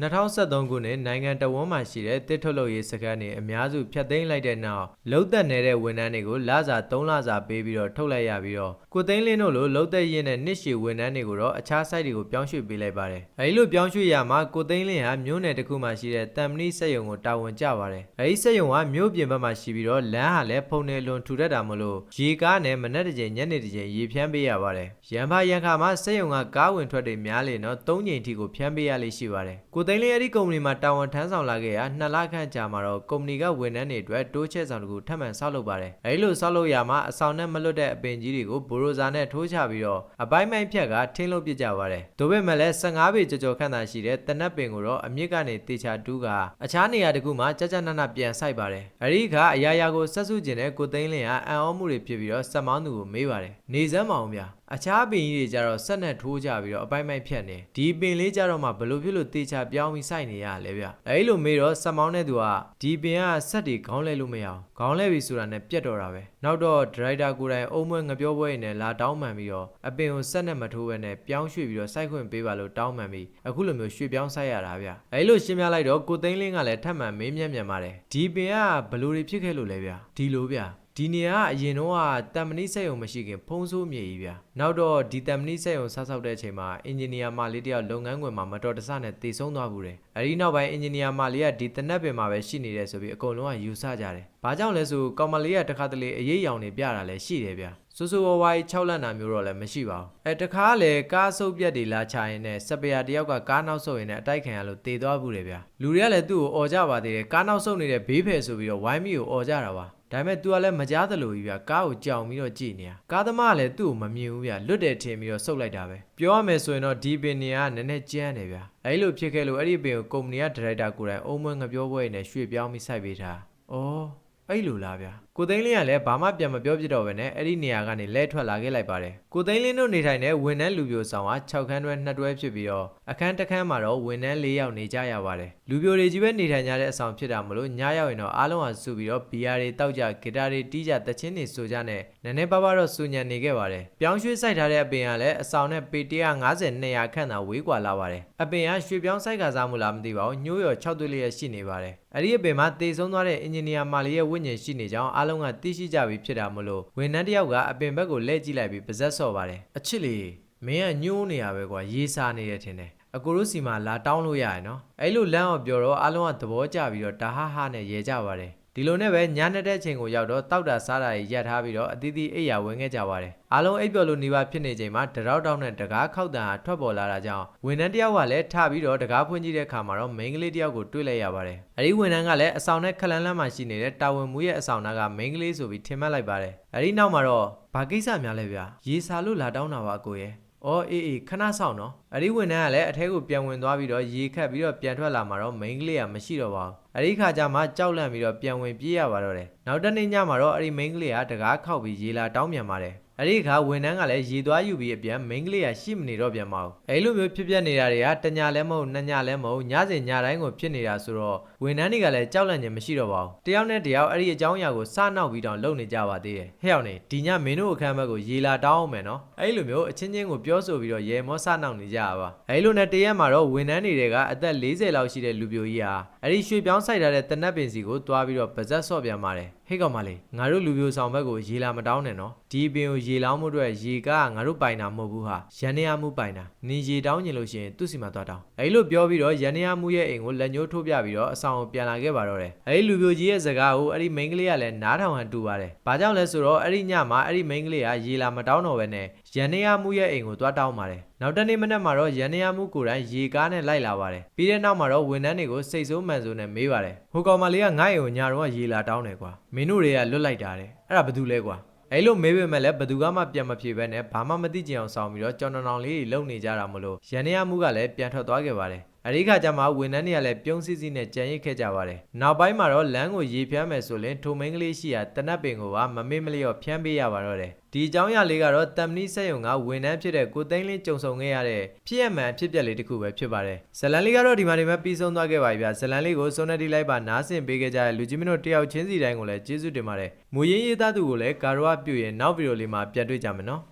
2023ခုနှစ်နိုင်ငံတော်ဝန်မှရှိတဲ့တစ်ထုတ်လုပ်ရေးစခန်းတွေအများစုဖျက်သိမ်းလိုက်တဲ့နောက်လုံသက်နေတဲ့ဝန်ထမ်းတွေကိုလစာ3လစာပေးပြီးတော့ထုတ်လိုက်ရပြီးတော့ကိုသိန်းလင်းတို့လိုလုံသက်ရင်းနဲ့နှစ်ရှည်ဝန်ထမ်းတွေကိုတော့အခြား site တွေကိုပြောင်းရွှေ့ပေးလိုက်ပါတယ်။အဲဒီလိုပြောင်းရွှေ့ရမှာကိုသိန်းလင်းဟာမြို့နယ်တစ်ခုမှရှိတဲ့တမ်မဏိစက်ရုံကိုတာဝန်ကျပါတယ်။အဲဒီစက်ရုံကမြို့ပြင်ဘက်မှာရှိပြီးတော့လမ်းဟာလည်းဖုန်နေလွန်ထူထပ်တာမလို့ရေကားနဲ့မနက်တစ်ကြိမ်ညနေတစ်ကြိမ်ရေဖြန်းပေးရပါတယ်။ရန်ဖာရန်ခါမှာစက်ရုံကကားဝင်ထွက်တွေများလေတော့၃ကြိမ်ထိကိုဖြန်းပေးရလိမ့်ရှိပါတယ်။ကိုသိန်းလင်းအဲဒီကုမ္ပဏီမှာတာဝန်ထမ်းဆောင်လာခဲ့ရာနှစ်လခန့်ကြာမှာတော့ကုမ္ပဏီကဝန်ထမ်းတွေအတွက်တိုးချဲ့ဆောင်တစ်ခုထပ်မံဆောက်လုပ်ပါတယ်။အဲဒီလိုဆောက်လုပ်ရမှာအဆောင်နဲ့မလွတ်တဲ့အပင်ကြီးတွေကိုဘိုရိုဇာနဲ့ထိုးချပြီးတော့အပိုင်းပိုင်းဖြတ်ကထင်းလုပ်ပစ်ကြပါတယ်။ဒါပေမဲ့လည်း15ပေကြော်ကြော်ခန့်သာရှိတဲ့တနက်ပင်ကိုတော့အမြင့်ကနေတေချာတူးကအခြားနေရာတစ်ခုမှာကြကြနနပြန်ဆိုင်ပါတယ်။အဲဒီခါအရာရာကိုဆက်စုကျင်တဲ့ကိုသိန်းလင်းကအံ့ဩမှုတွေဖြစ်ပြီးတော့စက်မောင်းသူကိုမေးပါတယ်။နေစမ်းမအောင်ဗျာ။ အခြားပင်ကြီးတွေကြတော့ဆက်နဲ့ထိုးကြပြီးတော့အပိုင်းပိုင်းဖြတ်နေဒီပင်လေးကြတော့မှဘလို့ဖြစ်လို့တေချာပြောင်းပြီးစိုက်နေရလဲဗျအဲဒီလိုမေးတော့ဆက်မောင်းတဲ့သူကဒီပင်ကဆက်တွေခေါင်းလဲလို့မရအောင်ခေါင်းလဲပြီဆိုတာနဲ့ပြတ်တော့တာပဲနောက်တော့ဒရိုက်တာကိုယ်တိုင်အုံမွဲငပြောပွဲနဲ့လာတောင်းပန်ပြီးတော့အပင်ကိုဆက်နဲ့မထိုးဘဲနဲ့ပြောင်းရွှေ့ပြီးတော့စိုက်ခွင့်ပေးပါလို့တောင်းပန်ပြီးအခုလိုမျိုးရွှေ့ပြောင်းစိုက်ရတာဗျအဲဒီလိုရှင်းပြလိုက်တော့ကိုသိန်းလင်းကလည်းထပ်မံမေးမြန်းမြန်ပါတယ်ဒီပင်ကဘလို့တွေဖြစ်ခဲ့လို့လဲဗျဒီလိုဗျ ဒီနေရာကအရင်တော့ကတမ်မဏိစက်ရုံမရှိခင်ဖုံးဆိုးမြေကြီးဗျာနောက်တော့ဒီတမ်မဏိစက်ရုံဆောက်ဆောက်တဲ့အချိန်မှာအင်ဂျင်နီယာမလေးတယောက်လုပ်ငန်းခွင်မှာမတော်တဆနဲ့တေဆုံးသွားဘူးတယ်အဲဒီနောက်ပိုင်းအင်ဂျင်နီယာမလေးကဒီတနက်ပင်မှာပဲရှိနေတယ်ဆိုပြီးအကုန်လုံးကယူဆကြတယ်ဘာကြောင့်လဲဆိုကောင်မလေးကတခါတလေအရေးအယောင်တွေပြတာလည်းရှိတယ်ဗျာဆူဆူဝါဝါကြီး6လန့်တာမျိုးတော့လည်းမရှိပါဘူးအဲတခါလေကားဆုပ်ပြက်တွေလာချရင်နဲ့စပယ်ယာတယောက်ကကားနောက်ဆုပ်ရင်လည်းအတိုက်ခံရလို့တေသွားဘူးတယ်ဗျာလူတွေကလည်းသူ့ကိုអော်ကြပါသေးတယ်ကားနောက်ဆုပ်နေတဲ့ဘေးဖယ်ဆိုပြီးတော့ဝိုင်းမီကိုអော်ကြတာပါ ဒါပေမဲ့ तू ကလည်းမကြားသလိုကြီးဗျာကားကိုကြောင်ပြီးတော့ကြည့်နေတာကားသမားကလည်းသူ့ကိုမမြင်ဘူးဗျာလွတ်တယ်ထင်ပြီးတော့ဆုတ်လိုက်တာပဲပြောရမယ်ဆိုရင်တော့ဒီပင်နေကနည်းနည်းကြမ်းတယ်ဗျာအဲ့လိုဖြစ်ခဲ့လို့အဲ့ဒီပင်ကိုကုမ္ပဏီကဒါရိုက်တာကိုယ်တိုင်အုံမွေးငပြောပွဲနဲ့ရွှေ့ပြောင်းပြီးစိုက်ပေးတာဩအဲ့လိုလားဗျာကိုသိန်းလင်းကလည်းဘာမှပြန်မပြောပြတော့ဘဲနဲ့အဲ့ဒီနေရာကနေလဲထွက်လာခဲ့လိုက်ပါတယ်ကိုသိန်းလင်းတို့နေထိုင်တဲ့ဝန်ထမ်းလူပြိုဆောင်က6ခန်းတွဲ2တွဲဖြစ်ပြီးတော့အခန်းတစ်ခန်းမှာတော့ဝန်ထမ်း4ယောက်နေကြရပါတယ်လူပြိုတွေကြီးပဲနေထိုင်ကြတဲ့အဆောင်ဖြစ်တာမလို့ညရောက်ရင်တော့အားလုံးဟာစုပြီးတော့ဘီယာတွေတောက်ကြဂီတာတွေတီးကြတချင်းတွေဆိုကြနဲ့နည်းနည်းပါးပါးတော့စူညံနေခဲ့ပါတယ်ပြောင်းရွှေ့ဆိုင်ထားတဲ့အပင်ကလည်းအဆောင်နဲ့ပေ150 200ခန့်သာဝေးကွာလာပါတယ်အပင်ကရွှေပြောင်းဆိုင်ကစားမှုလားမသိပါဘူးညိုးရော6သွေးလျက်ရှိနေပါတယ်အဲ့ဒီအပင်မှာတေဆုံးသွားတဲ့အင်ဂျင်နီယာမာလီရဲ့ဝိညာဉ်ရှိနေကြောင်းအားလုံးကသိရှိကြပြီးဖြစ်တာမလို့ဝန်ထမ်းတစ်ယောက်ကအပင်ဘက်ကိုလှည့်ကြည့်လိုက်ပြီးပါဇက်ဆော့ပါတယ်အချစ်လေးမင်းကညှိုးနေရပဲကွာရေးစားနေတယ်ထင်တယ်အကိုတို့စီမှာလာတောင်းလို့ရရနော်အဲ့လိုလမ်းအောင်ပြောတော့အားလုံးကသဘောကျပြီးတော့ဒါဟာဟာနဲ့ရေကြပါတယ် ဒီလိုနဲ့ပဲညနေတဲ့အချိန်ကိုရောက်တော့တောက်တာစားတာကြီးရပ်ထားပြီးတော့အသီးသီးအိပ်ယာဝင်ခဲ့ကြပါတယ်အားလုံးအိပ်ပျော်လို့နေပါဖြစ်နေချိန်မှာတရောက်တောက်နဲ့တကားခောက်တန်ဟာထွက်ပေါ်လာတာကြောင့်ဝန်ထမ်းတယောက်ကလည်းထပြီးတော့တကားဖွင့်ကြည့်တဲ့အခါမှာတော့မိန်းကလေးတယောက်ကိုတွေ့လိုက်ရပါတယ်အဲဒီဝန်ထမ်းကလည်းအဆောင်နဲ့ခလန်းလန်းမှာရှိနေတဲ့တာဝန်မူရဲ့အဆောင်သားကမိန်းကလေးဆိုပြီးထင်မှတ်လိုက်ပါတယ်အဲဒီနောက်မှာတော့ဘာကိစ္စများလဲဗျာရေစာလို့လာတောင်းတာပါကိုရဲ့။အော်အေးအေးခဏဆောင်နော်။ အဲ့ဒီဝန်ထမ်းကလည်းအထဲကိုပြန်ဝင်သွားပြီးတော့ရေခတ်ပြီးတော့ပြန်ထွက်လာမှာတော့မိန်းကလေးကမရှိတော့ပါဘူး။အဲ့ဒီခါကျမှကြောက်လန့်ပြီးတော့ပြန်ဝင်ပြေးရပါတော့တယ်။နောက်တစ်နေ့ညမှာတော့အဲ့ဒီမိန်းကလေးကတကားခောက်ပြီးရေလာတောင်းပြန်ပါတယ်။အဲ့ဒီခါဝန်ထမ်းကလည်းရေသွားယူပြီးအပြန်မိန်းကလေးကရှိမနေတော့ပြန်ပါဘူး။အဲ့လိုမျိုးဖြစ်ပျက်နေတာတွေကတညာလည်းမဟုတ်နှစ်ညလည်းမဟုတ်ညစဉ်ညတိုင်းကိုဖြစ်နေတာဆိုတော့ဝန်ထမ်းတွေကလည်းကြောက်လန့်ခြင်းမရှိတော့ပါဘူး။တယောက်နဲ့တယောက်အဲ့ဒီအကြောင်းအရာကိုစနောက်ပြီးတော့လုပ်နေကြပါသေးတယ်။ဟဲ့အောင်နေဒီညမင်းတို့အခန်းဘက်ကိုရေလာတောင်းအောင်မယ်နော်။အဲ့လိုမျိုးအချင်းချင်းကိုပြောဆိုပြီးတော့ရေမောစနောက်နေကြရပါ။အဲ့လိုနဲ့တရက်မှာတော့ဝန်ထမ်းတွေကအသက်40လောက်ရှိတဲ့လူပြိုကြီးဟာအဲ့ဒီရွှေပြောင်းဆိုင်ထားတဲ့တနက်ပင်စီကိုတွားပြီးတော့ပါဇက်ဆော့ပြန်ပါတယ်။ ဟေ့ကောင်မလေးငါတို့လူပြိုဆောင်ဘက်ကိုရေလာမတောင်းနဲ့နော်။ဒီပင်ကိုရေလောင်းမှုအတွက်ရေကငါတို့ပိုင်တာမဟုတ်ဘူးဟာ။ရန်နေရမှုပိုင်တာ။နင်ရေတောင်းညင်လို့ရှိရင်သူ့စီမှာသွားတောင်း။အဲ့လိုပြောပြီးတော့ရန်နေရမှုရဲ့အိမ်ကိုလက်ညှိုးထိုးပြပြီးတော့အဆောင်ကိုပြန်လာခဲ့ပါတော့တယ်။အဲ့ဒီလူပြိုကြီးရဲ့စကားကိုအဲ့ဒီမိန်းကလေးကလည်းနားထောင်ဟန်တူပါတယ်။ဘာကြောင့်လဲဆိုတော့အဲ့ဒီညမှာအဲ့ဒီမိန်းကလေးကရေလာမတောင်းတော့ဘဲနဲ့ရန်နေရမှုရဲ့အိမ်ကိုသွားတောင်းပါတယ်။နောက်တနေ့မနက်မှာတော့ရန်နေရမှုကိုယ်တိုင်ရေကားနဲ့လိုက်လာပါတယ်။ပြီးတဲ့နောက်မှာတော့ဝန်ထမ်းတွေကိုစိတ်ဆိုးမှန်ဆိုးနဲ့မေးပါတယ်။ဟိုကောင်မလေးကငါ့အိမ်ကိုညာတော့ရေလာတောင်းတယ်ကွာ။မင်းတို့တွေကလွတ်လိုက်တာတဲ့။အဲ့ဒါဘာတူလဲကွာ။အဲ့လိုမေးပေမဲ့လည်းဘသူကမှပြန်မဖြေဘဲနဲ့ဘာမှမသိကြအောင်ဆောင်ပြီးတော့ကြောင်တောင်လေးတွေလုံနေကြတာမလို့ရန်နေရမှုကလည်းပြန်ထွက်သွားခဲ့ပါတယ်။ အဲဒီခါကျမှဝန်ထမ်းတွေကလည်းပြုံးစည်းစည်းနဲ့ကြံရစ်ခဲ့ကြပါတယ်။နောက်ပိုင်းမှာတော့လမ်းကိုရေဖြန်းမယ်ဆိုရင်ထိုမင်းကလေးရှိရာတနတ်ပင်ကိုပါမမေ့မလျော့ဖြန်းပေးရပါတော့တယ်။ဒီအကြောင်းအရာလေးကတော့တမ်မနီဆက်ယုံကဝန်ထမ်းဖြစ်တဲ့ကိုသိန်းလင်းကြုံဆုံခဲ့ရတဲ့ဖြစ်ရမှန်ဖြစ်ပျက်လေးတစ်ခုပဲဖြစ်ပါတယ်။ဇလန်လေးကတော့ဒီမှာဒီမှာပြီးဆုံးသွားခဲ့ပါပြီဗျာ။ဇလန်လေးကိုစုံနေတီလိုက်ပါနားဆင်ပေးခဲ့ကြတဲ့လူကြီးမင်းတို့တယောက်ချင်းစီတိုင်းကိုလည်းကျေးဇူးတင်ပါတယ်။မူရင်းရေးသားသူကိုလည်းကာရောပြုရင်နောက်ဗီဒီယိုလေးမှာပြန်တွေ့ကြမယ်နော်။